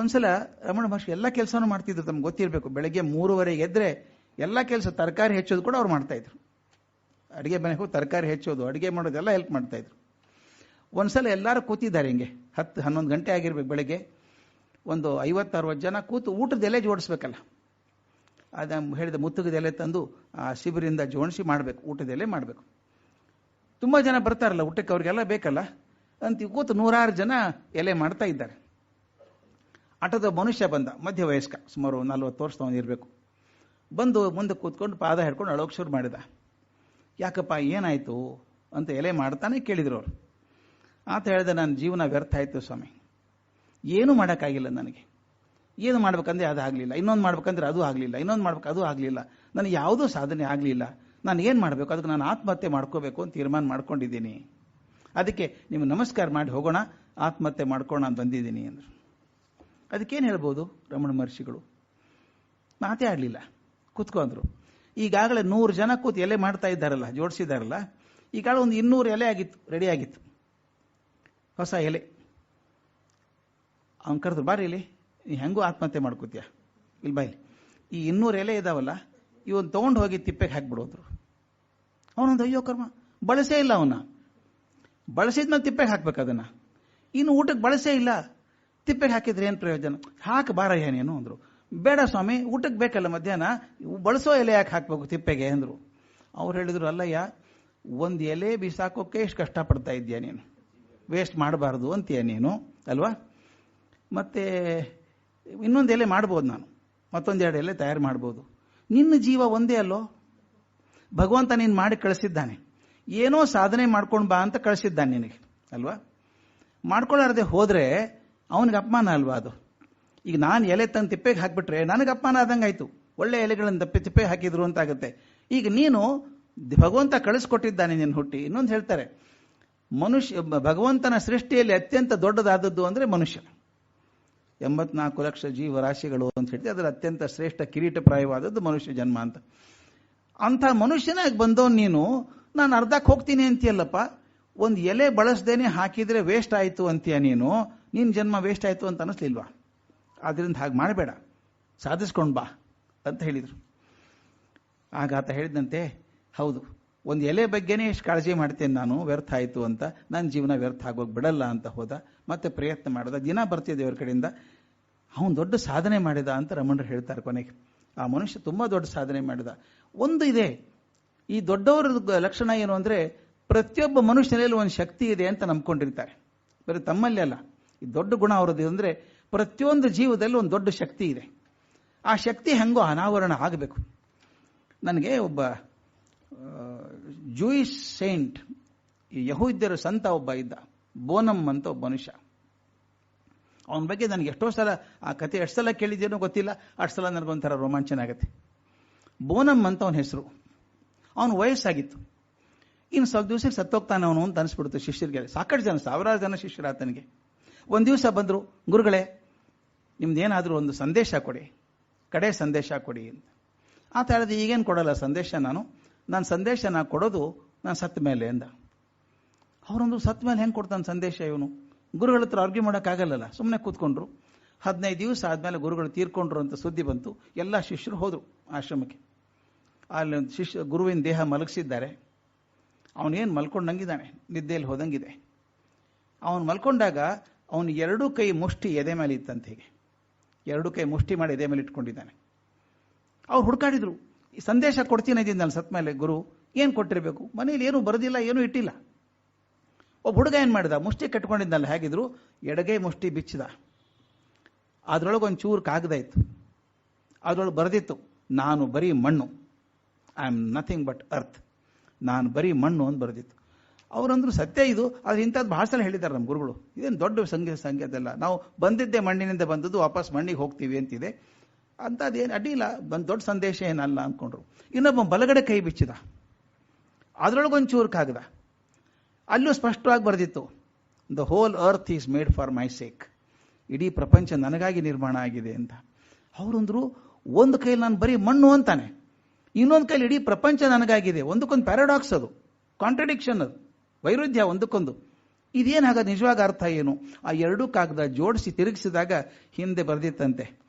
ಒಂದ್ಸಲ ರಮಣ ಮಹರ್ಷಿ ಎಲ್ಲ ಕೆಲಸನೂ ಮಾಡ್ತಿದ್ರು ತಮ್ಗೆ ಗೊತ್ತಿರಬೇಕು. ಬೆಳಗ್ಗೆ ಮೂರುವರೆಗೆ ಎದ್ರೆ ಎಲ್ಲ ಕೆಲಸ ತರಕಾರಿ ಹೆಚ್ಚೋದು ಕೂಡ ಅವ್ರು ಮಾಡ್ತಾ ಇದ್ರು. ಅಡುಗೆ ಮನೆಗೆ ಹೋಗಿ ತರಕಾರಿ ಹೆಚ್ಚೋದು, ಅಡುಗೆ ಮಾಡೋದೆಲ್ಲ ಹೆಲ್ಪ್ ಮಾಡ್ತಾ ಇದ್ರು. ಒಂದ್ಸಲ ಎಲ್ಲರೂ ಕೂತಿದ್ದಾರೆ ಹಿಂಗೆ. ಹತ್ತು, ಹನ್ನೊಂದು ಗಂಟೆ ಆಗಿರ್ಬೇಕು ಬೆಳಗ್ಗೆ. ಒಂದು ಐವತ್ತು ಅರವತ್ತು ಜನ ಕೂತು ಊಟದ ಎಲೆ ಜೋಡಿಸ್ಬೇಕಲ್ಲ. ಅದ ಹೇಳಿದ ಮುತ್ತುಗದ ಎಲೆ ತಂದು ಆ ಶಿಬಿರಿಂದ ಜೋಡಿಸಿ ಮಾಡಬೇಕು, ಊಟದ ಎಲೆ ಮಾಡಬೇಕು. ತುಂಬ ಜನ ಬರ್ತಾರಲ್ಲ ಊಟಕ್ಕೆ, ಅವ್ರಿಗೆಲ್ಲ ಬೇಕಲ್ಲ. ಅಂತ ಕೂತು ನೂರಾರು ಜನ ಎಲೆ ಮಾಡ್ತಾ ಇದ್ದಾರೆ. ಆಟದ ಮನುಷ್ಯ ಬಂದ ಮಧ್ಯ ವಯಸ್ಕ ಸುಮಾರು ನಲ್ವತ್ತು ವರ್ಷ ಇರಬೇಕು. ಬಂದು ಮುಂದೆ ಕೂತ್ಕೊಂಡು ಪಾದ ಹಿಡ್ಕೊಂಡು ಅಳೋಕೆ ಶುರು ಮಾಡಿದ. ಯಾಕಪ್ಪ, ಏನಾಯಿತು ಅಂತ ಎಲೆ ಮಾಡ್ತಾನೆ ಕೇಳಿದ್ರು ಅವರು. ಆತ ಹೇಳಿದೆ, ನನ್ನ ಜೀವನ ವ್ಯರ್ಥ ಆಯಿತು ಸ್ವಾಮಿ. ಏನೂ ಮಾಡೋಕ್ಕಾಗಿಲ್ಲ ನನಗೆ. ಏನು ಮಾಡ್ಬೇಕಂದ್ರೆ ಅದು ಆಗಲಿಲ್ಲ. ಇನ್ನೊಂದು ಮಾಡ್ಬೇಕಂದ್ರೆ ಅದು ಆಗಲಿಲ್ಲ. ಇನ್ನೊಂದು ಮಾಡ್ಬೇಕು, ಅದು ಆಗಲಿಲ್ಲ. ನನಗೆ ಯಾವುದೂ ಸಾಧನೆ ಆಗಲಿಲ್ಲ. ನಾನು ಏನು ಮಾಡಬೇಕು? ಅದಕ್ಕೆ ನಾನು ಆತ್ಮಹತ್ಯೆ ಮಾಡ್ಕೋಬೇಕು ಅಂತ ತೀರ್ಮಾನ ಮಾಡ್ಕೊಂಡಿದ್ದೀನಿ. ಅದಕ್ಕೆ ನೀವು ನಮಸ್ಕಾರ ಮಾಡಿ ಹೋಗೋಣ, ಆತ್ಮಹತ್ಯೆ ಮಾಡ್ಕೋಣ ಅಂತ ಬಂದಿದ್ದೀನಿ ಅಂದರು. ಅದಕ್ಕೇನು ಹೇಳ್ಬೋದು ರಮಣ ಮಹರ್ಷಿಗಳು? ಮಾತೇ ಆಡಲಿಲ್ಲ ಕೂತ್ಕೊಂಡ್ರು ಈಗಾಗಲೇ ನೂರು ಜನ ಕೂತು ಎಲೆ ಮಾಡ್ತಾ ಇದ್ದಾರಲ್ಲ ಜೋಡಿಸಿದಾರಲ್ಲ ಈಗಾಗಲೇ ಒಂದು ಇನ್ನೂರು ಎಲೆ ಆಗಿತ್ತು ರೆಡಿ ಆಗಿತ್ತು. ಹೊಸ ಎಲೆ. ಅವ್ನು ಕರೆದ್ರು, ಬಾರಿ ಇಲ್ಲಿ ನೀ ಹೆಂಗೂ ಆತ್ಮಹತ್ಯೆ ಮಾಡ್ಕೋತೀಯ? ಇಲ್ಲಿ ಬಾಯಿಲಿ ಈ ಇನ್ನೂರು ಎಲೆ ಇದಾವಲ್ಲ, ಇವನ್ ತೊಗೊಂಡು ಹೋಗಿ ತಿಪ್ಪೆಗೆ ಹಾಕ್ಬಿಡೋದ್ರು. ಅವನೊಂದು, ಅಯ್ಯೋ ಕರ್ಮ, ಬಳಸೇ ಇಲ್ಲ ಅವನ. ಬಳಸಿದ್ಮೇಲೆ ತಿಪ್ಪೆಗೆ ಹಾಕ್ಬೇಕು ಅದನ್ನ. ಇನ್ನು ಊಟಕ್ಕೆ ಬಳಸೇ ಇಲ್ಲ. ತಿಪ್ಪೆಗೆ ಹಾಕಿದ್ರೆ ಏನು ಪ್ರಯೋಜನ? ಹಾಕಿ ಬಾರ ನೀನು ಅಂದ್ರು. ಬೇಡ ಸ್ವಾಮಿ ಊಟಕ್ಕೆ ಬೇಕಲ್ಲ ಮಧ್ಯಾಹ್ನ, ಬಳಸೋ ಎಲೆ ಯಾಕೆ ಹಾಕ್ಬೇಕು ತಿಪ್ಪೆಗೆ ಅಂದ್ರು. ಅವ್ರು ಹೇಳಿದ್ರು, ಅಲ್ಲಯ್ಯ, ಒಂದು ಎಲೆ ಬಿಸಾಕೋಕೆ ಎಷ್ಟು ಕಷ್ಟಪಡ್ತಾ ಇದೆಯಾ ನೀನು? ವೇಸ್ಟ್ ಮಾಡಬಾರ್ದು ಅಂತೀಯ ನೀನು, ಅಲ್ವಾ? ಮತ್ತೆ, ಇನ್ನೊಂದು ಎಲೆ ಮಾಡ್ಬೋದು ನಾನು. ಮತ್ತೊಂದೆರಡು ಎಲೆ ತಯಾರು ಮಾಡ್ಬೋದು. ನಿನ್ನ ಜೀವ ಒಂದೇ ಅಲ್ಲೋ? ಭಗವಂತ ನೀನು ಮಾಡಿ ಕಳಿಸಿದ್ದಾನೆ. ಏನೋ ಸಾಧನೆ ಮಾಡ್ಕೊಂಡು ಬಾ ಅಂತ ಕಳಿಸಿದ್ದಾನೆ ನಿನಗೆ, ಅಲ್ವಾ? ಮಾಡ್ಕೊಳ್ಳಾರದೆ ಹೋದ್ರೆ ಅವನಿಗೆ ಅಪಮಾನ ಅಲ್ವಾ ಅದು? ಈಗ ನಾನು ಎಲೆ ತಂದು ತಿಪ್ಪೆಗೆ ಹಾಕ್ಬಿಟ್ರೆ ನನಗೆ ಅಪಮಾನ ಆದಂಗೆ ಆಯಿತು ಒಳ್ಳೆ ಎಲೆಗಳನ್ನು ತಪ್ಪೆ ತಿಪ್ಪೆ ಹಾಕಿದ್ರು ಅಂತಾಗುತ್ತೆ. ಈಗ ನೀನು ಭಗವಂತ ಕಳಿಸ್ಕೊಟ್ಟಿದ್ದಾನೆ ನಿನ್ನ ಹುಟ್ಟಿ. ಇನ್ನೊಂದು ಹೇಳ್ತಾರೆ, ಮನುಷ್ಯ, ಭಗವಂತನ ಸೃಷ್ಟಿಯಲ್ಲಿ ಅತ್ಯಂತ ದೊಡ್ಡದಾದದ್ದು ಅಂದರೆ ಮನುಷ್ಯ. ಎಂಬತ್ನಾಲ್ಕು ಲಕ್ಷ ಜೀವರಾಶಿಗಳು ಅಂತ ಹೇಳ್ತೀವಿ. ಅದರ ಅತ್ಯಂತ ಶ್ರೇಷ್ಠ ಕಿರೀಟಪ್ರಾಯವಾದದ್ದು ಮನುಷ್ಯ ಜನ್ಮ ಅಂತ. ಅಂಥ ಮನುಷ್ಯನಾಗಿ ಬಂದವನು ನೀನು, ನಾನು ಅರ್ಧಕ್ಕೆ ಹೋಗ್ತೀನಿ ಅಂತೀಯಲ್ಲಪ್ಪ. ಒಂದು ಎಲೆ ಬಳಸ್ದೇನೆ ಹಾಕಿದರೆ ವೇಸ್ಟ್ ಆಯಿತು ಅಂತೀಯ ನೀನು. ನಿನ್ನ ಜನ್ಮ ವೇಸ್ಟ್ ಆಯಿತು ಅಂತ ಅನ್ನಿಸ್ಲಿಲ್ವಾ ಆದ್ದರಿಂದ ಹಾಗೆ ಮಾಡಬೇಡ. ಸಾಧಿಸ್ಕೊಂಡು ಬಾ, ಅಂತ ಹೇಳಿದರು. ಆಗ ಆತ ಹೇಳಿದಂತೆ, ಹೌದು, ಒಂದು ಎಲೆ ಬಗ್ಗೆನೇ ಎಷ್ಟು ಕಾಳಜಿ ಮಾಡ್ತೇನೆ ನಾನು, ವ್ಯರ್ಥ ಆಯಿತು ಅಂತ. ನನ್ನ ಜೀವನ ವ್ಯರ್ಥ ಆಗೋಗಿ ಬಿಡಲ್ಲ ಅಂತ ಹೋದ. ಮತ್ತೆ ಪ್ರಯತ್ನ ಮಾಡಿದ. ದಿನ ಬರ್ತಿದ್ದೆ ಅವ್ರ ಕಡೆಯಿಂದ. ಅವನು ದೊಡ್ಡ ಸಾಧನೆ ಮಾಡಿದ ಅಂತ ರಮಣರು ಹೇಳ್ತಾರೆ ಕೊನೆಗೆ. ಆ ಮನುಷ್ಯ ತುಂಬ ದೊಡ್ಡ ಸಾಧನೆ ಮಾಡಿದ. ಒಂದು ಇದೆ, ಈ ದೊಡ್ಡವರ ಲಕ್ಷಣ ಏನು ಅಂದರೆ, ಪ್ರತಿಯೊಬ್ಬ ಮನುಷ್ಯನಲ್ಲಿ ಒಂದು ಶಕ್ತಿ ಇದೆ ಅಂತ ನಂಬ್ಕೊಂಡಿರ್ತಾರೆ. ಬರೀ ತಮ್ಮಲ್ಲಿ ಅಲ್ಲ. ದೊಡ್ಡ ಗುಣ ಅವರದ್ದು ಅಂದರೆ ಪ್ರತಿಯೊಂದು ಜೀವದಲ್ಲಿ ಒಂದು ದೊಡ್ಡ ಶಕ್ತಿ ಇದೆ. ಆ ಶಕ್ತಿ ಹೆಂಗೋ ಅನಾವರಣ ಆಗಬೇಕು. ನನಗೆ ಒಬ್ಬ ಜೂಯಿಶ್ ಸೈಂಟ್ ಈ ಯಹೂದ್ಯರ ಸಂತ ಒಬ್ಬ ಇದ್ದ ಬೋನಮ್ ಅಂತ ಒಬ್ಬ ಮನುಷ್ಯ. ಅವನ ಬಗ್ಗೆ ನನಗೆ ಎಷ್ಟೋ ಸಲ, ಆ ಕತೆ ಎಷ್ಟು ಸಲ ಕೇಳಿದ್ದೇನೋ ಗೊತ್ತಿಲ್ಲ, ಅಷ್ಟು ಸಲ ನನಗೊಂಥರ ರೋಮಾಂಚನ ಆಗುತ್ತೆ. ಬೋನಮ್ ಅಂತ ಅವನ ಹೆಸರು. ಅವನ ವಯಸ್ಸಾಗಿತ್ತು. ಇನ್ನು ಸ್ವಲ್ಪ ದಿವಸಕ್ಕೆ ಸತ್ತೋಗ್ತಾನೆ ಅವನು ಅಂತ ಅನಿಸ್ಬಿಡ್ತು ಶಿಷ್ಯರಿಗೆ. ಸಾಕಷ್ಟು ಜನ, ಸಾವಿರಾರು ಜನ ಶಿಷ್ಯರ ಆತನಿಗೆ. ಒಂದು ದಿವಸ ಬಂದರು, ಗುರುಗಳೇ, ನಿಮ್ದೇನಾದರೂ ಒಂದು ಸಂದೇಶ ಕೊಡಿ, ಕಡೆ ಸಂದೇಶ ಕೊಡಿ ಅಂತ. ಆತ ಹೇಳಿದೆ, ಈಗೇನು ಕೊಡಲ್ಲ ಸಂದೇಶ ನಾನು ನಾನು ಸಂದೇಶ ನಾ ಕೊಡೋದು ನಾನು ಸತ್ತ ಮೇಲೆ ಅಂದ. ಅವರೊಂದು ಸತ್ತ ಮೇಲೆ ಹೆಂಗೆ ಕೊಡ್ತಾನೆ ಸಂದೇಶ ಇವನು? ಗುರುಗಳ ಹತ್ರ ಅರ್ಗ್ಯೂ ಮಾಡೋಕ್ಕಾಗಲ್ಲ ಸುಮ್ಮನೆ ಕೂತ್ಕೊಂಡ್ರು. ಹದಿನೈದು ದಿವಸ ಆದಮೇಲೆ ಗುರುಗಳು ತೀರ್ಕೊಂಡ್ರು ಅಂತ ಸುದ್ದಿ ಬಂತು, ಎಲ್ಲ ಶಿಷ್ಯರು ಹೋದರು ಆಶ್ರಮಕ್ಕೆ. ಅಲ್ಲಿ ಒಂದು ಶಿಷ್ಯ, ಗುರುವಿನ ದೇಹ ಮಲಗಿಸಿದ್ದಾರೆ. ಅವನೇನು ಮಲ್ಕೊಂಡಂಗಿದ್ದಾನೆ ನಿದ್ದೆಯಲ್ಲಿ ಹೋದಂಗಿದೆ. ಅವನು ಮಲ್ಕೊಂಡಾಗ ಅವನು ಎರಡೂ ಕೈ ಮುಷ್ಟಿ ಎದೆ ಮೇಲೆ ಇತ್ತಂತ ಹೀಗೆ. ಎರಡೂ ಕೈ ಮುಷ್ಟಿ ಮಾಡಿ ಎದೆ ಮೇಲೆ ಇಟ್ಕೊಂಡಿದ್ದಾನೆ. ಅವ್ರು ಹುಡುಕಾಡಿದ್ರು, ಈ ಸಂದೇಶ ಕೊಡ್ತೀನಿ ಇದ್ದೀನಿ ಸತ್ ಮೇಲೆ, ಗುರು, ಏನು ಕೊಟ್ಟಿರಬೇಕು? ಮನೇಲಿ ಏನು ಬರೋದಿಲ್ಲ, ಏನೂ ಇಟ್ಟಿಲ್ಲ. ಒಬ್ಬ ಹುಡುಗ ಏನು ಮಾಡಿದ? ಮುಷ್ಟಿ ಕಟ್ಕೊಂಡಿದ್ದಲ್ಲ ಹೇಗಿದ್ರು? ಎಡಗೈ ಮುಷ್ಟಿ ಬಿಚ್ಚಿದ. ಅದರೊಳಗೆ ಒಂದು ಚೂರು ಕಾಗದ ಇತ್ತು. ಅದರೊಳಗೆ ಬರೆದಿತ್ತು, ನಾನು ಬರೀ ಮಣ್ಣು. I am nothing but earth ನಾನು ಬರೀ ಮಣ್ಣು ಅಂತ ಬರೆದಿತ್ತು. ಅವರಂದ್ರು ಸತ್ಯ ಇದು, ಆದ್ರೆ ಇಂಥದ್ದು ಭಾಳ ಸಲ ಹೇಳಿದ್ದಾರೆ ನಮ್ಮ ಗುರುಗಳು. ಇದೇನು ದೊಡ್ಡ ಸಂಖ್ಯೆ ಅಲ್ಲ ನಾವು ಬಂದಿದ್ದೆ ಮಣ್ಣಿನಿಂದ ಬಂದದ್ದು ವಾಪಸ್ ಮಣ್ಣಿಗೆ ಹೋಗ್ತೀವಿ ಅಂತಿದೆ. ಅಂಥದ್ದೇನು ಅಡ್ಡಿಲ್ಲ ಬಂದು ದೊಡ್ಡ ಸಂದೇಶ ಏನಲ್ಲ ಅನ್ಕೊಂಡ್ರು. ಇನ್ನೊಬ್ಬ ಬಲಗಡೆ ಕೈ ಬಿಚ್ಚಿದ. ಅದರೊಳಗೊಂದು ಚೂರು ಕಾಗದ. ಅಲ್ಲೂ ಸ್ಪಷ್ಟವಾಗಿ ಬರೆದಿತ್ತು the whole earth is made for my sake ಇಡೀ ಪ್ರಪಂಚ ನನಗಾಗಿ ನಿರ್ಮಾಣ ಆಗಿದೆ ಅಂತ. ಅವರಂದ್ರು, ಒಂದು ಕೈಲಿ ನಾನು ಬರೀ ಮಣ್ಣು ಅಂತಾನೆ. ಇನ್ನೊಂದು ಕೈಲಿ ಇಡೀ ಪ್ರಪಂಚ ನನಗಾಗಿದೆ. ಒಂದಕ್ಕೊಂದು ಪ್ಯಾರಾಡಾಕ್ಸ್ ಅದು. ಕಾಂಟ್ರಡಿಕ್ಷನ್ ಅದು. ವೈರುಧ್ಯ ಒಂದಕ್ಕೊಂದು. ಇದೇನಾಗ ನಿಜವಾಗ ಅರ್ಥ ಏನು? ಆ ಎರಡೂ ಕಾಗದ ಜೋಡಿಸಿ ತಿರುಗಿಸಿದಾಗ ಹಿಂದೆ ಬರೆದಿತ್ತಂತೆ.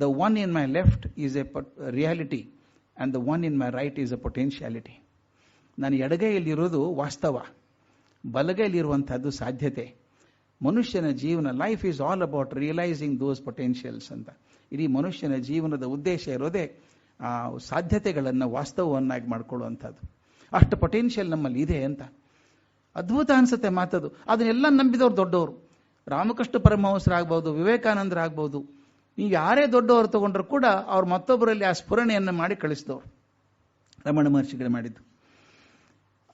The one in my left is a reality and the one in my right is a potentiality ನಾನು ಎಡಗೈಯಲ್ಲಿರೋದು ವಾಸ್ತವ. ಬಲಗೈಲಿರುವಂಥದ್ದು ಸಾಧ್ಯತೆ. ಮನುಷ್ಯನ ಜೀವನ life is all about realising those potentials ಅಂತ. ಇಡೀ ಮನುಷ್ಯನ ಜೀವನದ ಉದ್ದೇಶ ಇರೋದೇ, ಆ, ಸಾಧ್ಯತೆಗಳನ್ನು ವಾಸ್ತವವನ್ನಾಗಿ ಮಾಡ್ಕೊಳ್ಳುವಂಥದ್ದು ಅಷ್ಟು ಪೊಟೆನ್ಷಿಯಲ್ ನಮ್ಮಲ್ಲಿ ಇದೆ ಅಂತ. ಅದ್ಭುತ ಅನ್ಸುತ್ತೆ ಮಾತದು. ಅದನ್ನೆಲ್ಲ ನಂಬಿದವ್ರು ದೊಡ್ಡವರು. ರಾಮಕೃಷ್ಣ ಪರಮಹಂಸರಾಗ್ಬೋದು, ವಿವೇಕಾನಂದರಾಗ್ಬೋದು. ನೀವು ಯಾರೇ ದೊಡ್ಡವರು ತಗೊಂಡ್ರು ಕೂಡ ಅವ್ರು ಮತ್ತೊಬ್ಬರಲ್ಲಿ ಆ ಸ್ಫುರಣೆಯನ್ನು ಮಾಡಿ ಕಳಿಸಿದವರು. ರಮಣ ಮಹರ್ಷಿಗಳು ಮಾಡಿದ್ದು.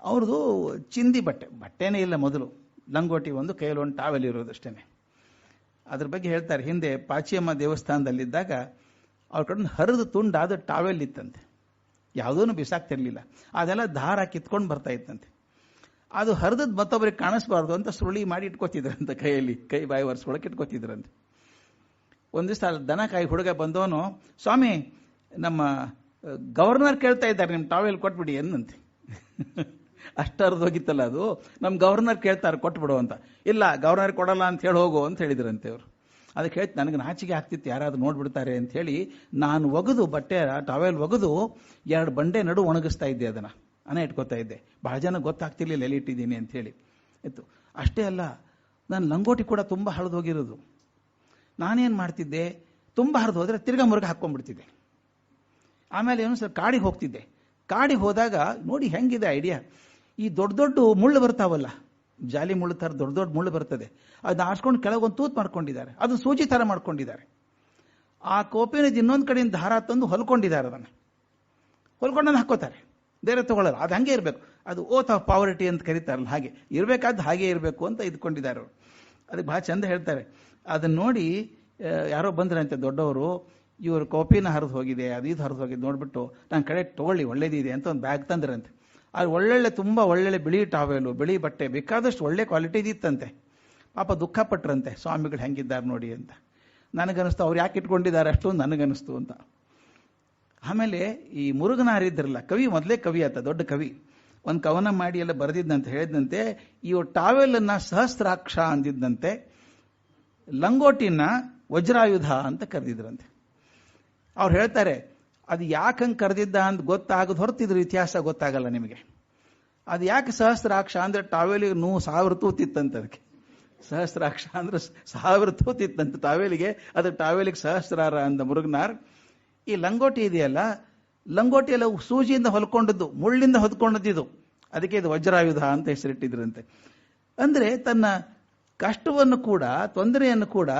ಅವ್ರದ್ದು ಚಿಂದಿ ಬಟ್ಟೆ. ಬಟ್ಟೆನೇ ಇಲ್ಲ ಮೊದಲು. ಲಂಗೋಟಿ ಒಂದು, ಕೈಯಲ್ಲಿ ಒಂದು ಟಾವೆಲ್ ಇರೋದಷ್ಟೇ ಅದ್ರ ಬಗ್ಗೆ ಹೇಳ್ತಾರೆ. ಹಿಂದೆ ಪಾಚಿಯಮ್ಮ ದೇವಸ್ಥಾನದಲ್ಲಿದ್ದಾಗ ಅವ್ರ ಕಡೆ ಹರಿದು ತುಂಡಾದ ಟಾವೆಲ್ ಇತ್ತಂತೆ. ಯಾವುದೂ ಬಿಸಾಕ್ತಿರ್ಲಿಲ್ಲ. ಅದೆಲ್ಲ ದಾರ ಕಿತ್ಕೊಂಡು ಬರ್ತಾ ಇತ್ತಂತೆ. ಅದು ಹರಿದದ್ ಮತ್ತೊಬ್ಬರಿಗೆ ಕಾಣಿಸ್ಬಾರ್ದು ಅಂತ ಸುರುಳಿ ಮಾಡಿ ಇಟ್ಕೋತಿದ್ರಂತೆ ಕೈಯಲ್ಲಿ. ಕೈ, ಬಾಯಿ ಒರೆಸ್ಕೊಳಕ್ಕೆ ಇಟ್ಕೋತಿದ್ರಂತೆ. ದಿವಸ ದನ ಕಾಯಿ ಹುಡುಗ ಬಂದವನು, ಸ್ವಾಮಿ, ನಮ್ಮ ಗವರ್ನರ್ ಕೇಳ್ತಾ ಇದ್ದಾರೆ ನಿಮ್ಮ ಟಾವೆಲ್ ಕೊಟ್ಬಿಡಿ ಎಂದಂತೆ ಅಷ್ಟು ಹೋಗಿತ್ತಲ್ಲ ಅದು. ನಮ್ಮ ಗವರ್ನರ್ ಕೇಳ್ತಾರೆ, ಕೊಟ್ಬಿಡು ಅಂತ. ಇಲ್ಲ, ಗವರ್ನರ್ ಕೊಡಲ್ಲ ಅಂತ ಹೇಳಿ ಹೋಗು ಅಂತ ಹೇಳಿದ್ರಂತೆ ಅವರು. ಅದಕ್ಕೆ ಹೇಳ್ತು, ನನಗೆ ನಾಚಿಕೆ ಆಗ್ತಿತ್ತು, ಯಾರಾದ್ರೂ ನೋಡ್ಬಿಡ್ತಾರೆ ಅಂತ ಹೇಳಿ ನಾನು ಒಗೆದು ಬಟ್ಟೆ, ಟಾವೆಲ್ ಒಗೆದು ಎರಡು ಬಂಡೆ ನಡು ಒಣಗಿಸ್ತಾ ಇದ್ದೆ ಅದನ್ನ. ಅನ್ನ ಇಟ್ಕೋತಾ ಇದ್ದೆ. ಬಹಳ ಜನ ಗೊತ್ತಾಗ್ತಿರ್ಲಿಲ್ಲ ಎಲ್ಲಿ ಇಟ್ಟಿದ್ದೀನಿ ಅಂತ ಹೇಳಿ. ಅಷ್ಟೇ ಅಲ್ಲ, ನಾನು ಲಂಗೋಟಿ ಕೂಡ ತುಂಬ ಹರಿದು ಹೋಗಿರೋದು. ನಾನೇನು ಮಾಡ್ತಿದ್ದೆ, ತುಂಬ ಹರಿದು ಹೋದರೆ ತಿರ್ಗಾ ಮುರುಗ ಹಾಕ್ಕೊಂಡ್ಬಿಡ್ತಿದ್ದೆ. ಆಮೇಲೆ ಏನು ಸರ್ ಕಾಡಿಗೆ ಹೋಗ್ತಿದ್ದೆ. ಕಾಡಿಗೆ ಹೋದಾಗ, ನೋಡಿ ಹೆಂಗಿದೆ ಐಡಿಯಾ. ಈ ದೊಡ್ಡ ದೊಡ್ಡ ಮುಳ್ಳು ಬರ್ತಾವಲ್ಲ, ಜಾಲಿ ಮುಳ್ಳು ಥರ ದೊಡ್ಡ ದೊಡ್ಡ ಮುಳ್ಳು ಬರ್ತದೆ. ಅದನ್ನ ಆಡ್ಸ್ಕೊಂಡು ಕೆಳಗೊಂದು ತೂತ್ ಮಾಡ್ಕೊಂಡಿದ್ದಾರೆ. ಅದು ಸೂಜಿ ಥರ ಮಾಡ್ಕೊಂಡಿದ್ದಾರೆ. ಆ ಕೋಪಿನ ಇನ್ನೊಂದು ಕಡೆಯಿಂದ ದಾರ ತಂದು ಹೊಲ್ಕೊಂಡಿದ್ದಾರೆ ಅದನ್ನು. ಹೊಲ್ಕೊಂಡನ್ನು ಹಾಕೋತಾರೆ ಬೇರೆ ತಗೊಳ್ಳಲ್ಲ ಅದು ಹಂಗೆ ಇರಬೇಕು. ಅದು ಓತ್ ಆಫ್ ಪಾವರ್ಟಿ ಅಂತ ಕರೀತಾರಲ್ಲ, ಹಾಗೆ. ಇರಬೇಕಾದ್ದು ಹಾಗೆ ಇರಬೇಕು ಅಂತ ಇದ್ಕೊಂಡಿದ್ದಾರೆ ಅವರು. ಅದಕ್ಕೆ ಭಾಳ ಚಂದ ಹೇಳ್ತಾರೆ. ಅದನ್ನ ನೋಡಿ ಯಾರೋ ಬಂದ್ರಂತೆ ದೊಡ್ಡವರು, ಇವರು ಕಾಪಿನ ಹರಿದು ಹೋಗಿದೆ, ಅದು ಇದು ಹರಿದು ಹೋಗಿದೆ, ನೋಡ್ಬಿಟ್ಟು ನಾನು ಕಡೆ ತಗೊಳ್ಳಿ, ಒಳ್ಳೇದಿದೆ ಅಂತ ಒಂದು ಬ್ಯಾಗ್ ತಂದ್ರಂತೆ. ಅದು ಒಳ್ಳೊಳ್ಳೆ, ತುಂಬ ಒಳ್ಳೊಳ್ಳೆ ಬಿಳಿ ಟಾವೆಲು ಬಿಳಿ ಬಟ್ಟೆ, ಬೇಕಾದಷ್ಟು ಒಳ್ಳೆ ಕ್ವಾಲಿಟಿದಿತ್ತಂತೆ ಪಾಪ ದುಃಖ ಪಟ್ರಂತೆ ಸ್ವಾಮಿಗಳು ಹೆಂಗಿದ್ದಾರೆ ನೋಡಿ ಅಂತ. ನನಗನ್ನಿಸ್ತು, ಅವ್ರು ಯಾಕೆ ಇಟ್ಕೊಂಡಿದ್ದಾರೆ ಅಷ್ಟೊಂದು ನನಗನ್ನಿಸ್ತು ಅಂತ. ಆಮೇಲೆ ಈ ಮುರುಗನಾರ್ ಇದ್ರಲ್ಲ ಕವಿ ಮೊದಲೇ ಕವಿ ಆತ ದೊಡ್ಡ ಕವಿ. ಒಂದು ಕವನ ಮಾಡಿ ಎಲ್ಲ ಬರೆದಿದ್ದಂತೆ ಹೇಳಿದಂತೆ ಇವು ಟಾವೆಲನ್ನ ಸಹಸ್ರಾಕ್ಷ ಅಂದಿದ್ದಂತೆ, ಲಂಗೋಟಿನ ವಜ್ರಾಯುಧ ಅಂತ ಕರೆದಿದ್ರಂತೆ. ಅವ್ರು ಹೇಳ್ತಾರೆ, ಅದು ಯಾಕಂಗೆ ಕರೆದಿದ್ದ ಅಂತ ಗೊತ್ತಾಗದು ಹೊರತಿದ್ರು, ಇತಿಹಾಸ ಗೊತ್ತಾಗಲ್ಲ ನಿಮಗೆ. ಅದು ಯಾಕೆ ಸಹಸ್ರಾಕ್ಷ ಅಂದ್ರೆ ಟಾವೆಲಿಗೆ ನೂ ಸಾವಿರ ತೂತಿತ್ತಂತೆ ಅದಕ್ಕೆ. ಸಹಸ್ರಾಕ್ಷ ಅಂದ್ರೆ ಸಾವಿರ ತೂತಿತ್ತಂತೆ ಟಾವೆಲಿಗೆ, ಅದು ಟಾವೆಲಿಗೆ ಸಹಸ್ರಾರ ಅಂದ ಮುರುಗನಾರ್ ಈ ಲಂಗೋಟಿ ಇದೆಯಲ್ಲ, ಲಂಗೋಟಿ ಎಲ್ಲ ಸೂಜಿಯಿಂದ ಹೊಲ್ಕೊಂಡದ್ದು, ಮುಳ್ಳಿಂದ ಹೊದ್ಕೊಂಡದ್ದು ಅದಕ್ಕೆ ಇದು ವಜ್ರಾಯುಧ ಅಂತ ಹೆಸರಿಟ್ಟಿದ್ರಂತೆ. ಅಂದ್ರೆ ತನ್ನ ಕಷ್ಟವನ್ನು ಕೂಡ, ತೊಂದರೆಯನ್ನು ಕೂಡ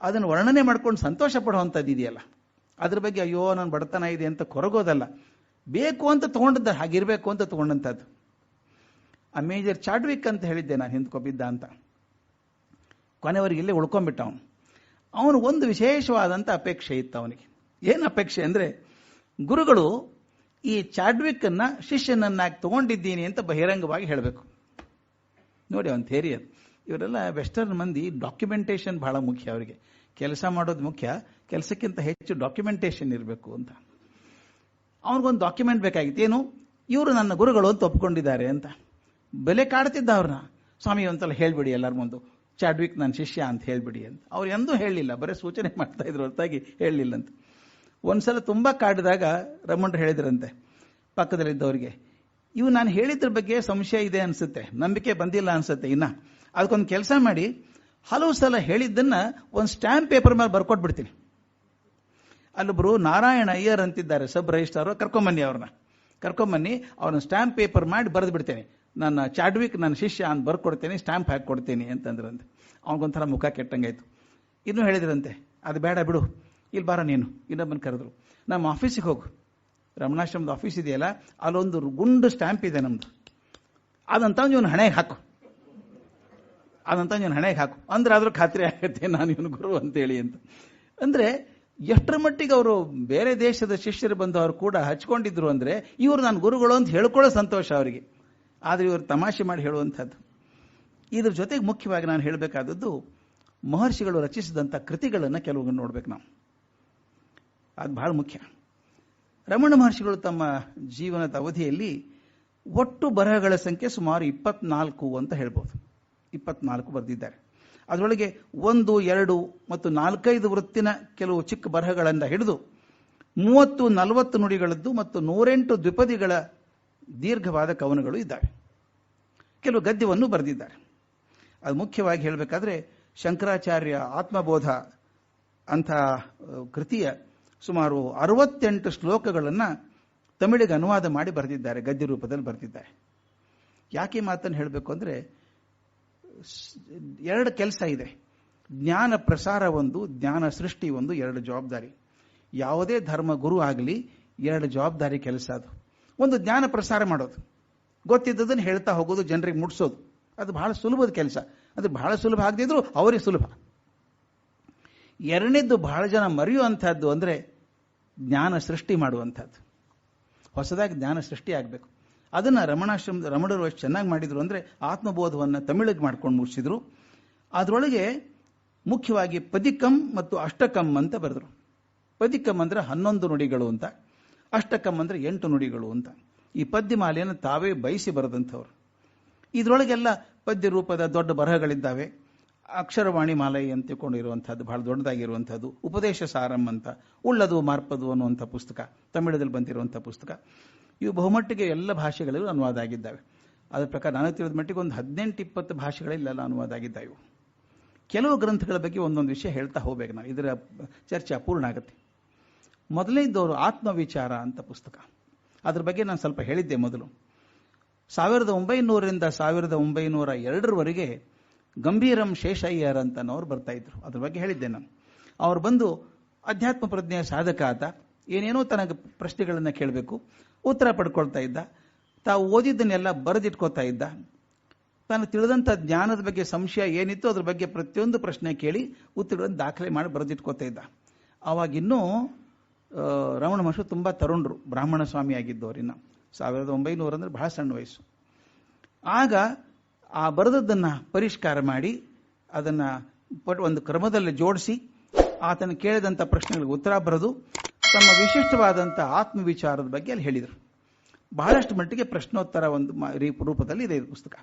ಅದನ್ನು ವರ್ಣನೆ ಮಾಡ್ಕೊಂಡು ಸಂತೋಷ ಪಡುವಂಥದ್ದು ಇದೆಯಲ್ಲ. ಅದ್ರ ಬಗ್ಗೆ ಅಯ್ಯೋ ನನ್ನ ಬಡತನ ಇದೆ ಅಂತ ಕೊರಗೋದಲ್ಲ. ಬೇಕು ಅಂತ ತಗೊಂಡದ್ದ ಹಾಗಿರ್ಬೇಕು ಅಂತ ತಗೊಂಡಂಥದ್ದು. ಆ ಮೇಜರ್ ಚಾಡ್ವಿಕ್ ಅಂತ ಹೇಳಿದ್ದೆ ನಾನು ಹಿಂದ್ಕೊಬಿದ್ದ ಅಂತ. ಕೊನೆವರೆಗೆ ಇಲ್ಲೇ ಉಳ್ಕೊಂಡ್ಬಿಟ್ಟ ಅವನು ಅವನು ಒಂದು ವಿಶೇಷವಾದಂಥ ಅಪೇಕ್ಷೆ ಇತ್ತು ಅವನಿಗೆ. ಏನು ಅಪೇಕ್ಷೆ ಅಂದರೆ, ಗುರುಗಳು ಈ ಚಾಡ್ವಿಕ್ ಅನ್ನ ಶಿಷ್ಯನನ್ನಾಗಿ ತಗೊಂಡಿದ್ದೀನಿ ಅಂತ ಬಹಿರಂಗವಾಗಿ ಹೇಳಬೇಕು. ನೋಡಿ ಒಂದು ಥೇರಿ ಅದು. ಇವರೆಲ್ಲ ವೆಸ್ಟರ್ನ್ ಮಂದಿ ಡಾಕ್ಯುಮೆಂಟೇಶನ್ ಬಹಳ ಮುಖ್ಯ ಅವರಿಗೆ. ಕೆಲಸ ಮಾಡೋದು ಮುಖ್ಯ, ಕೆಲಸಕ್ಕಿಂತ ಹೆಚ್ಚು ಡಾಕ್ಯುಮೆಂಟೇಶನ್ ಇರಬೇಕು ಅಂತ. ಅವ್ರಿಗೊಂದು ಡಾಕ್ಯುಮೆಂಟ್ ಬೇಕಾಗಿತ್ತು. ಏನು? ಇವರು ನನ್ನ ಗುರುಗಳು ಅಂತ ಒಪ್ಕೊಂಡಿದ್ದಾರೆ ಅಂತ. ಬೆಲೆ ಕಾಡ್ತಿದ್ದ ಅವ್ರನ್ನ ಸ್ವಾಮಿ, ಒಂದ್ಸಲ ಹೇಳ್ಬಿಡಿ ಎಲ್ಲರ ಮುಂದೆ. ಚಾಡ್ವಿಕ್ ನನ್ನ ಶಿಷ್ಯ ಅಂತ ಹೇಳ್ಬಿಡಿ ಅಂತ. ಅವ್ರು ಎಂದೂ ಹೇಳಲಿಲ್ಲ. ಬರೀ ಸೂಚನೆ ಮಾಡ್ತಾ ಇದ್ರು ಹೊರತಾಗಿ ಹೇಳಲಿಲ್ಲ ಅಂತ. ಒಂದ್ಸಲ ತುಂಬಾ ಕಾಡಿದಾಗ ರಮಣರು ಹೇಳಿದ್ರಂತೆ, ಪಕ್ಕದಲ್ಲಿದ್ದವರಿಗೆ, ಇವು ನಾನು ಹೇಳಿದ್ರ ಬಗ್ಗೆ ಸಂಶಯ ಇದೆ ಅನ್ಸುತ್ತೆ, ನಂಬಿಕೆ ಬಂದಿಲ್ಲ ಅನ್ಸುತ್ತೆ ಇನ್ನ. ಅದಕ್ಕೊಂದು ಕೆಲಸ ಮಾಡಿ, ಹಲವು ಸಲ ಹೇಳಿದ್ದನ್ನ ಒಂದು ಸ್ಟ್ಯಾಂಪ್ ಪೇಪರ್ ಮೇಲೆ ಬರ್ಕೊಟ್ಬಿಡ್ತೀನಿ. ಅಲ್ಲೊಬ್ರು ನಾರಾಯಣ ಅಯ್ಯರ್ ಅಂತಿದ್ದಾರೆ, ಸಬ್ ರಿಜಿಸ್ಟ್ರಾರ್, ಕರ್ಕೊಂಬನ್ನಿ ಅವ್ರನ್ನ. ಕರ್ಕೊಂಬನ್ನಿ, ಅವ್ರನ್ನ ಸ್ಟ್ಯಾಂಪ್ ಪೇಪರ್ ಮಾಡಿ ಬರೆದು ಬಿಡ್ತೇನೆ ನನ್ನ ಚಾಡ್ವಿಕ್, ನನ್ನ ಶಿಷ್ಯ ಅಂತ ಬರ್ಕೊಡ್ತೇನೆ, ಸ್ಟ್ಯಾಂಪ್ ಹಾಕಿ ಕೊಡ್ತೇನೆ ಅಂತಂದ್ರಂತೆ. ಅವನಿಗೊಂಥರ ಮುಖ ಕೆಟ್ಟಂಗಾಯ್ತು. ಇನ್ನೂ ಹೇಳಿದ್ರಂತೆ, ಅದು ಬೇಡ ಬಿಡು ಇಲ್ಲಿ ಬಾರ ನೀನು. ಇನ್ನೊಬ್ಬನ ಕರೆದ್ರು. ನಮ್ಮ ಆಫೀಸಿಗೆ ಹೋಗು. ರಮಣಾಶ್ರಮದ ಆಫೀಸ್ ಇದೆಯಲ್ಲ, ಅಲ್ಲೊಂದು ಗುಂಡು ಸ್ಟ್ಯಾಂಪ್ ಇದೆ ನಮ್ದು. ಅದಂತ ಇವನು ಹಣೆಗೆ ಹಾಕು. ಅದಂತ ಇವನು ಹಣೆಗೆ ಹಾಕು. ಅಂದ್ರೆ ಆದ್ರೂ ಖಾತ್ರಿ ಆಗುತ್ತೆ ನಾನು ಇವನು ಗುರು ಅಂತೇಳಿ ಅಂತ. ಅಂದ್ರೆ ಎಷ್ಟರ ಮಟ್ಟಿಗೆ ಅವರು ಬೇರೆ ದೇಶದ ಶಿಷ್ಯರು ಬಂದು ಅವರು ಕೂಡ ಹಚ್ಕೊಂಡಿದ್ರು ಅಂದ್ರೆ ಇವರು ನಾನು ಗುರುಗಳು ಅಂತ ಹೇಳ್ಕೊಳ್ಳೋ ಸಂತೋಷ ಅವರಿಗೆ. ಆದ್ರೆ ಇವರು ತಮಾಷೆ ಮಾಡಿ ಹೇಳುವಂಥದ್ದು. ಇದ್ರ ಜೊತೆಗೆ ಮುಖ್ಯವಾಗಿ ನಾನು ಹೇಳಬೇಕಾದದ್ದು, ಮಹರ್ಷಿಗಳು ರಚಿಸಿದಂಥ ಕೃತಿಗಳನ್ನು ಕೆಲವು ನೋಡ್ಬೇಕು ನಾವು. ಅದು ಬಹಳ ಮುಖ್ಯ. ರಮಣ ಮಹರ್ಷಿಗಳು ತಮ್ಮ ಜೀವನದ ಅವಧಿಯಲ್ಲಿ ಒಟ್ಟು ಬರಹಗಳ ಸಂಖ್ಯೆ ಸುಮಾರು ಇಪ್ಪತ್ನಾಲ್ಕು ಅಂತ ಹೇಳ್ಬೋದು. ಇಪ್ಪತ್ನಾಲ್ಕು ಬರೆದಿದ್ದಾರೆ. ಅದರೊಳಗೆ ಒಂದು, ಎರಡು ಮತ್ತು ನಾಲ್ಕೈದು ವೃತ್ತಿನ ಕೆಲವು ಚಿಕ್ಕ ಬರಹಗಳಿಂದ ಹಿಡಿದು ಮೂವತ್ತು, ನಲವತ್ತು ನುಡಿಗಳದ್ದು ಮತ್ತು ನೂರೆಂಟು ದ್ವಿಪದಿಗಳ ದೀರ್ಘವಾದ ಕವನಗಳು ಇದ್ದಾವೆ. ಕೆಲವು ಗದ್ಯವನ್ನು ಬರೆದಿದ್ದಾರೆ. ಅದು ಮುಖ್ಯವಾಗಿ ಹೇಳಬೇಕಾದ್ರೆ ಶಂಕರಾಚಾರ್ಯ ಆತ್ಮಬೋಧ ಅಂಥ ಕೃತಿಯ ಸುಮಾರು ಅರವತ್ತೆಂಟು ಶ್ಲೋಕಗಳನ್ನು ತಮಿಳಿಗೆ ಅನುವಾದ ಮಾಡಿ ಬರೆದಿದ್ದಾರೆ, ಗದ್ಯ ರೂಪದಲ್ಲಿ ಬರೆದಿದ್ದಾರೆ. ಯಾಕೆ ಮಾತನ್ನು ಹೇಳಬೇಕು ಅಂದರೆ ಎರಡು ಕೆಲಸ ಇದೆ. ಜ್ಞಾನ ಪ್ರಸಾರ ಒಂದು, ಜ್ಞಾನ ಸೃಷ್ಟಿ ಒಂದು, ಎರಡು ಜವಾಬ್ದಾರಿ. ಯಾವುದೇ ಧರ್ಮ ಗುರು ಆಗಲಿ, ಎರಡು ಜವಾಬ್ದಾರಿ ಕೆಲಸ ಅದು. ಒಂದು ಜ್ಞಾನ ಪ್ರಸಾರ ಮಾಡೋದು. ಗೊತ್ತಿದ್ದದನ್ನು ಹೇಳ್ತಾ ಹೋಗೋದು, ಜನರಿಗೆ ಮುಟ್ಸೋದು. ಅದು ಬಹಳ ಸುಲಭದ ಕೆಲಸ. ಅದು ಬಹಳ ಸುಲಭ ಆಗದಿದ್ರು ಅವರಿಗೆ ಸುಲಭ. ಎರಡನೇದ್ದು ಬಹಳ ಜನ ಮರೆಯುವಂಥದ್ದು ಅಂದರೆ ಜ್ಞಾನ ಸೃಷ್ಟಿ ಮಾಡುವಂಥದ್ದು. ಹೊಸದಾಗಿ ಜ್ಞಾನ ಸೃಷ್ಟಿ ಆಗಬೇಕು. ಅದನ್ನ ರಮಣಾಶ್ರಮ, ರಮಣರು ಎಷ್ಟು ಚೆನ್ನಾಗಿ ಮಾಡಿದ್ರು ಅಂದರೆ ಆತ್ಮಬೋಧವನ್ನು ತಮಿಳಿಗೆ ಮಾಡ್ಕೊಂಡು ಮುಗಿಸಿದ್ರು. ಅದರೊಳಗೆ ಮುಖ್ಯವಾಗಿ ಪದಿಕಂ ಮತ್ತು ಅಷ್ಟಕಂ ಅಂತ ಬರೆದ್ರು. ಪದಿಕಂ ಅಂದರೆ ಹನ್ನೊಂದು ನುಡಿಗಳು ಅಂತ, ಅಷ್ಟಕಂ ಅಂದರೆ ಎಂಟು ನುಡಿಗಳು ಅಂತ. ಈ ಪದ್ಯಮಾಲೆಯನ್ನು ತಾವೇ ಬಯಸಿ ಬರೆದಂಥವ್ರು. ಇದರೊಳಗೆಲ್ಲ ಪದ್ಯ ರೂಪದ ದೊಡ್ಡ ಬರಹಗಳಿದ್ದಾವೆ. ಅಕ್ಷರವಾಣಿ ಮಾಲೈ ಅಂತ ತಿಳ್ಕೊಂಡಿರುವಂಥದ್ದು ಬಹಳ ದೊಡ್ಡದಾಗಿರುವಂಥದ್ದು, ಉಪದೇಶ ಸಾರಂ ಅಂತ, ಉಳ್ಳದು ಮಾರ್ಪದು ಅನ್ನುವಂಥ ಪುಸ್ತಕ ತಮಿಳದಲ್ಲಿ ಬಂದಿರುವಂಥ ಪುಸ್ತಕ, ಇವು ಬಹುಮಟ್ಟಿಗೆ ಎಲ್ಲ ಭಾಷೆಗಳಲ್ಲೂ ಅನುವಾದ ಆಗಿದ್ದಾವೆ. ಅದರ ಪ್ರಕಾರ ನಾನು ತಿಳಿದ ಮಟ್ಟಿಗೆ ಒಂದು ಹದಿನೆಂಟು ಇಪ್ಪತ್ತು ಭಾಷೆಗಳಲ್ಲೆಲ್ಲ ಅನುವಾದ ಆಗಿದ್ದಾವೆ. ಕೆಲವು ಗ್ರಂಥಗಳ ಬಗ್ಗೆ ಒಂದೊಂದು ವಿಷಯ ಹೇಳ್ತಾ ಹೋಗ್ಬೇಕು ನಾನು. ಇದರ ಚರ್ಚೆ ಅಪೂರ್ಣ ಆಗುತ್ತೆ. ಮೊದಲನೇದವರು ಆತ್ಮವಿಚಾರ ಅಂತ ಪುಸ್ತಕ. ಅದ್ರ ಬಗ್ಗೆ ನಾನು ಸ್ವಲ್ಪ ಹೇಳಿದ್ದೆ ಮೊದಲು. ಸಾವಿರದ ಒಂಬೈನೂರರಿಂದ ಸಾವಿರದ ಒಂಬೈನೂರ ಎರಡರವರೆಗೆ ಗಂಭೀರಂ ಶೇಷಯ್ಯರ್ ಅಂತ ಅವ್ರು ಬರ್ತಾ ಇದ್ರು. ಅದ್ರ ಬಗ್ಗೆ ಹೇಳಿದ್ದೆ ನಾನು. ಅವ್ರು ಬಂದು ಅಧ್ಯಾತ್ಮ ಪ್ರಜ್ಞೆಯ ಸಾಧಕ ಆತ. ಏನೇನೋ ತನಗೆ ಪ್ರಶ್ನೆಗಳನ್ನು ಕೇಳಬೇಕು. ಉತ್ತರ ಪಡ್ಕೊಳ್ತಾ ಇದ್ದ. ತಾವು ಓದಿದ್ದನ್ನೆಲ್ಲ ಬರೆದಿಟ್ಕೋತಾ ಇದ್ದ. ತಾನು ತಿಳಿದಂಥ ಜ್ಞಾನದ ಬಗ್ಗೆ ಸಂಶಯ ಏನಿತ್ತು ಅದ್ರ ಬಗ್ಗೆ ಪ್ರತಿಯೊಂದು ಪ್ರಶ್ನೆ ಕೇಳಿ ಉತ್ತರಗಳನ್ನು ದಾಖಲೆ ಮಾಡಿ ಬರೆದಿಟ್ಕೋತಾ ಇದ್ದ. ಅವಾಗಿನ್ನೂ ಆ, ರಮಣ ಮಹರ್ಷಿ ತುಂಬ ತರುಣರು. ಬ್ರಾಹ್ಮಣ ಸ್ವಾಮಿ ಆಗಿದ್ದವರಿನ್ನ. ಸಾವಿರದ ಒಂಬೈನೂರ ಅಂದ್ರೆ ಬಹಳ ಸಣ್ಣ ವಯಸ್ಸು. ಆಗ ಆ ಬರೆದದ್ದನ್ನು ಪರಿಷ್ಕಾರ ಮಾಡಿ, ಅದನ್ನು ಪಟ್ ಒಂದು ಕ್ರಮದಲ್ಲಿ ಜೋಡಿಸಿ, ಆತನು ಕೇಳಿದಂಥ ಪ್ರಶ್ನೆಗಳಿಗೆ ಉತ್ತರ ಬರೆದು, ತಮ್ಮ ವಿಶಿಷ್ಟವಾದಂಥ ಆತ್ಮವಿಚಾರದ ಬಗ್ಗೆ ಅಲ್ಲಿ ಹೇಳಿದರು. ಬಹಳಷ್ಟು ಮಟ್ಟಿಗೆ ಪ್ರಶ್ನೋತ್ತರ ಒಂದು ರೂಪದಲ್ಲಿ ಇದು ಪುಸ್ತಕ.